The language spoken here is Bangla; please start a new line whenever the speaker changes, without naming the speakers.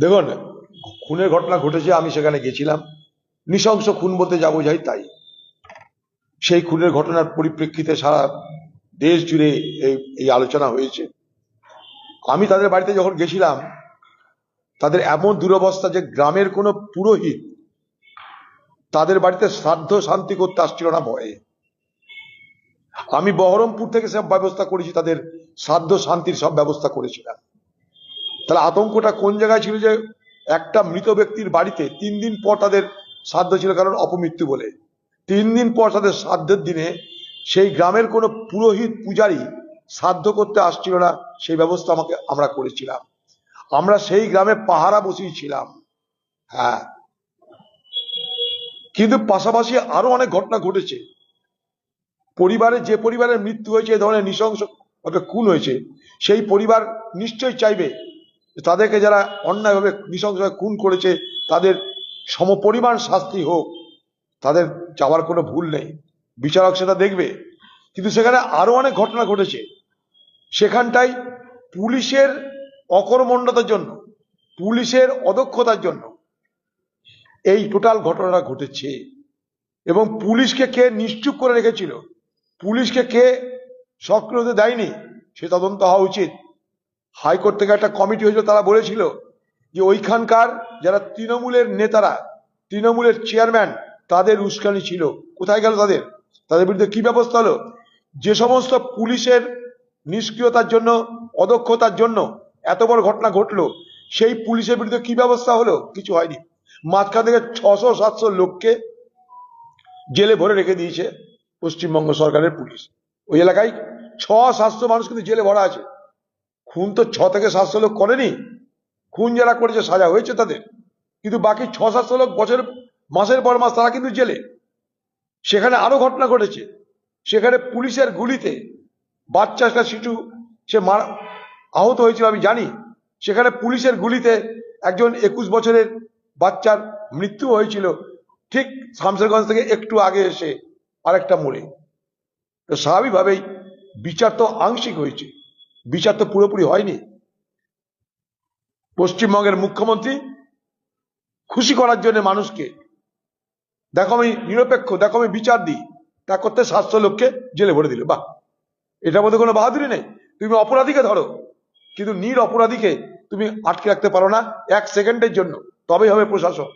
দেখুন, খুনের ঘটনা ঘটেছে, আমি সেখানে গেছিলাম। নৃশংস খুন বলতে যাব যাই তাই। সেই খুনের ঘটনার পরিপ্রেক্ষিতে সারা দেশ জুড়ে এই আলোচনা হয়েছে। আমি তাদের বাড়িতে যখন গেছিলাম, তাদের এমন দুরবস্থা যে গ্রামের কোনো পুরোহিত তাদের বাড়িতে শ্রাদ্ধ শান্তি করতে আসছিল না ভয়ে। আমি বহরমপুর থেকে সব ব্যবস্থা করেছি, তাদের শ্রাদ্ধ শান্তির সব ব্যবস্থা করেছিলাম। তাহলে আতঙ্কটা কোন জায়গায় ছিল যে একটা মৃত ব্যক্তির বাড়িতে তিন দিন পর তাদের শ্রাদ্ধ ছিল কারণ অপমৃত্যু বলে। তিন দিন পর তাদের শ্রাদ্ধের দিনে সেই গ্রামের কোনো পুরোহিত পূজারী শ্রাদ্ধ করতে আসছিল না, সেই ব্যবস্থা আমাকে, আমরা করেছিলাম। আমরা সেই গ্রামে পাহারা বসিয়েছিলাম। হ্যাঁ। কিন্তু পাশাপাশি আরও অনেক ঘটনা ঘটেছে। পরিবারে, যে পরিবারের মৃত্যু হয়েছে, এ ধরনের নৃশংস খুন হয়েছে, সেই পরিবার নিশ্চয়ই চাইবে তাদেরকে যারা অন্যায়ভাবে, নৃশংসভাবে খুন করেছে, তাদের সমপরিমাণ শাস্তি হোক, তাদের যাওয়ার কোনো ভুল নেই। বিচারক সেটা দেখবে। কিন্তু সেখানে আরও অনেক ঘটনা ঘটেছে। সেখানটাই পুলিশের অকর্মণ্যতার জন্য, পুলিশের অদক্ষতার জন্য এই টোটাল ঘটনাটা ঘটেছে। এবং পুলিশকে কে নিশ্চুপ করে রেখেছিল, পুলিশকে কে সক্রিয় হতে দেয়নি, সে তদন্ত হওয়া উচিত। হাইকোর্ট থেকে একটা কমিটি হয়েছিল, তারা বলেছিল যে ওইখানকার যারা তৃণমূলের নেতারা, তৃণমূলের চেয়ারম্যান, তাদের উস্কানি ছিল। কোথায় গেল তাদের? তাদের বিরুদ্ধে কি ব্যবস্থা হলো? যে সমস্ত পুলিশের নিষ্ক্রিয়তার জন্য, অদক্ষতার জন্য এত বড় ঘটনা ঘটলো, সেই পুলিশের বিরুদ্ধে কি ব্যবস্থা হলো? কিছু হয়নি। মাঝখান থেকে ছশো সাতশো লোককে জেলে ভরে রেখে দিয়েছে পশ্চিমবঙ্গ সরকারের পুলিশ। ওই এলাকায় ছ সাতশো মানুষ কিন্তু জেলে ভরা আছে। খুন তো ছ থেকে সাতশো লোক করেনি। খুন যারা করেছে সাজা হয়েছে তাদের। কিন্তু বাকি ছ সাতশো লোক বছর, মাসের পর মাস তারা কিন্তু জেলে। সেখানে আরও ঘটনা ঘটেছে। সেখানে পুলিশের গুলিতে বাচ্চা একটা শিশু, সে মারা, আহত হয়েছিল আমি জানি। সেখানে পুলিশের গুলিতে একজন একুশ বছরের বাচ্চার মৃত্যু হয়েছিল। ঠিক শামসেরগঞ্জ থেকে একটু আগে এসে আরেকটা মোড়ে। তো স্বাভাবিকভাবেই বিচার তো আংশিক হয়েছে। বিচার তো পুরোপুরি হয়নি। পশ্চিমবঙ্গের মুখ্যমন্ত্রী খুশি করার জন্য মানুষকে, দেখো আমি নিরপেক্ষ, দেখো আমি বিচার দিই, তা করতে সাতশো লোককে জেলে ভরে দিল, বাহ। এটার মধ্যে কোনো বাহাদুরি নেই। তুমি অপরাধীকে ধরো, কিন্তু নির অপরাধীকে তুমি আটকে রাখতে পারো না এক সেকেন্ডের জন্য, তবেই হবে প্রশাসন।